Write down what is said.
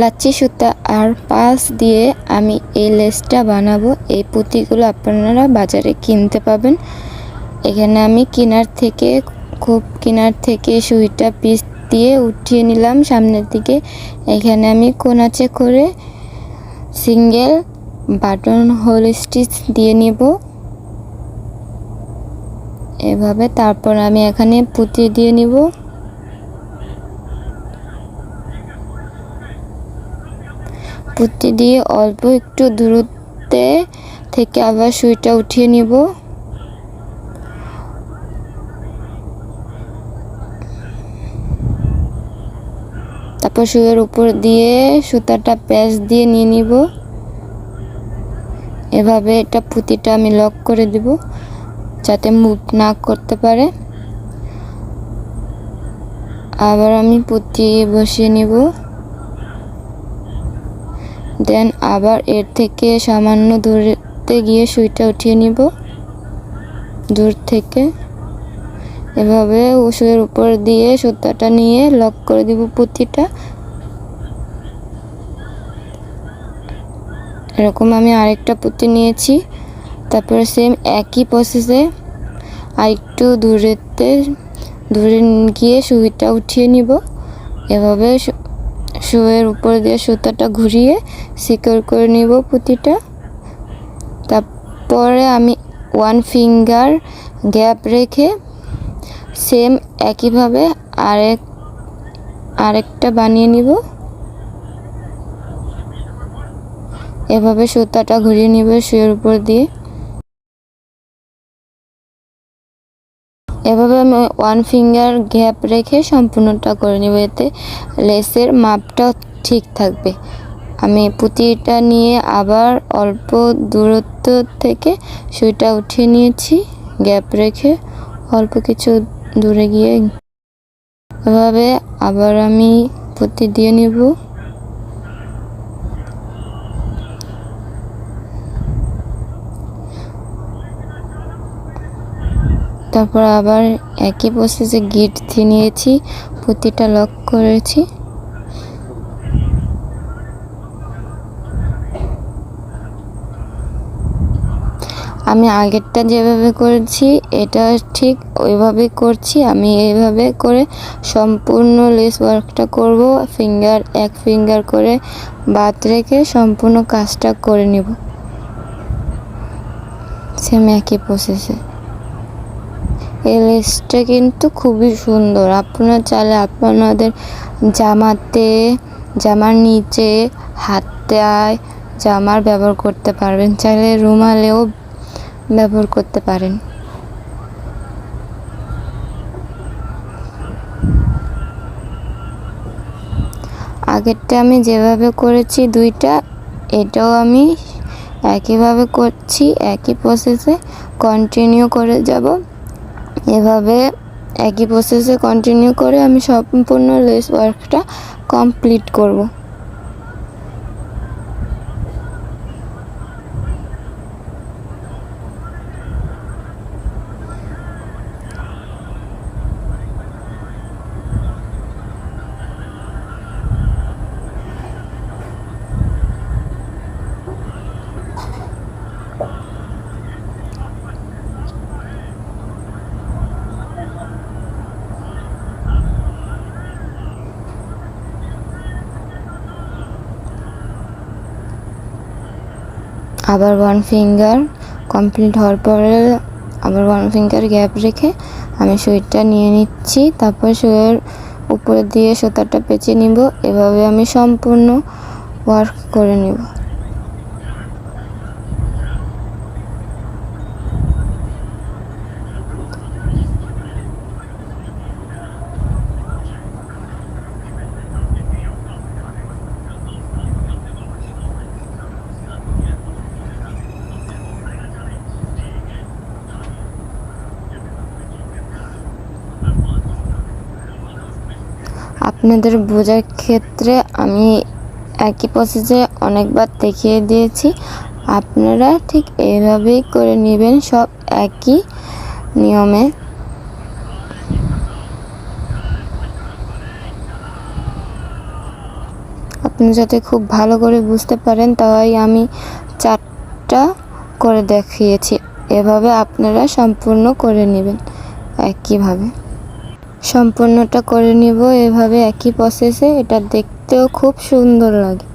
লাচ্ছি সুতা আর পাঁচ দিয়ে আমি এই লেসটা বানাবো। এই পুঁতিগুলো আপনারা বাজারে কিনতে পাবেন। এখানে আমি কিনার থেকে, খুব কিনার থেকে সুইটা পিস দিয়ে উঠিয়ে নিলাম সামনের দিকে। এখানে আমি কোনাচে করে সিঙ্গেল বাটন হোল স্টিচ দিয়ে নিব। এভাবে তারপর আমি এখানে পুঁতি দিয়ে নিব। পুঁতি দিয়ে অল্প একটু দূরত্বে থেকে আবার সুইটা উঠিয়ে নিব। তারপর সুইয়ের উপর দিয়ে সুতাটা প্যাচ দিয়ে নিয়ে নিব। এভাবে এটা পুঁতিটা আমি লক করে দিব, যাতে মুভ না করতে পারে। আবার আমি পুঁতি বসিয়ে নিব। দেন আবার এর থেকে সামান্য দূরতে গিয়ে সুইটা উঠিয়ে নিব। দূর থেকে। এভাবে সুইয়ের উপর দিয়ে সুতাটা নিয়ে লক করে দিব পুঁতিটা এরকম আমি আরেকটা পুঁতি নিয়েছি। তারপরে সেম একই প্রসেসে আরেকটু দূরেতে, দূরে গিয়ে সুইটা উঠিয়ে নিব। এভাবে শুয়ের উপর দিয়ে সুতাটা ঘুরিয়ে সিকিউর করে নিব পুঁতিটা। তারপরে আমি ওয়ান ফিঙ্গার গ্যাপ রেখে সেম একইভাবে আরেক, আরেকটা বানিয়ে নিব। এভাবে সুতাটা ঘুরিয়ে নিব শুয়ের উপর দিয়ে। এভাবে আমি ওয়ান ফিঙ্গার গ্যাপ রেখে সম্পূর্ণটা করে নেব, এতে লেসের মাপটা ঠিক থাকবে। আমি পুঁতিটা নিয়ে আবার অল্প দূরত্ব থেকে সুইটা উঠিয়ে নিয়েছি গ্যাপ রেখে অল্প কিছু দূরে গিয়ে। এভাবে আবার আমি পুঁতি দিয়ে নিব। তারপর আবার একই প্রসেসে গিট দিয়ে নিয়েছি, পুঁতিটা লক করেছি। আমি আগেরটা যেভাবে করেছি, এটা ঠিক ওইভাবে করছি। আমি এইভাবে করে সম্পূর্ণ লেস ওয়ার্কটা করব ফিঙ্গার এক ফিঙ্গার করে বাদ রেখে সম্পূর্ণ কাজটা করে নেব। সেম একই প্রসেসে এই লেসটা কিন্তু খুবই সুন্দর। আপনারা চাইলে আপনাদের জামাতে, জামার নিচে, হাতায় জামার ব্যবহার করতে পারবেন। চাইলে রুমালেও ব্যবহার করতে পারেন। আগেরটা আমি যেভাবে করেছি দুইটা, এটাও আমি একইভাবে করছি, একই প্রসেসে কন্টিনিউ করে যাব। এভাবে একই প্রসেসে কন্টিনিউ করে আমি সম্পূর্ণ লেস ওয়ার্কটা কমপ্লিট করব। আবার ওয়ান ফিঙ্গার কমপ্লিট হওয়ার পরে আবার ওয়ান ফিঙ্গার গ্যাপ রেখে আমি সুইটটা নিয়ে নিচ্ছি। তারপর সুয়ের উপর দিয়ে সুতাটা পেঁচে নিব। এভাবে আমি সম্পূর্ণ ওয়ার্ক করে নেব। আপনাদের বোঝার ক্ষেত্রে আমি একই প্রসেসে অনেকবার দেখিয়ে দিয়েছি। আপনারা ঠিক এইভাবেই করে নেবেন, সব একই নিয়মে। আপনি যাতে খুব ভালো করে বুঝতে পারেন, তাই আমি চারটা করে দেখিয়েছি। এভাবে আপনারা সম্পূর্ণ করে নেবেন একইভাবে। সম্পূর্ণটা করে নিব এভাবে একই প্রসেসে এটা দেখতেও খুব সুন্দর লাগে।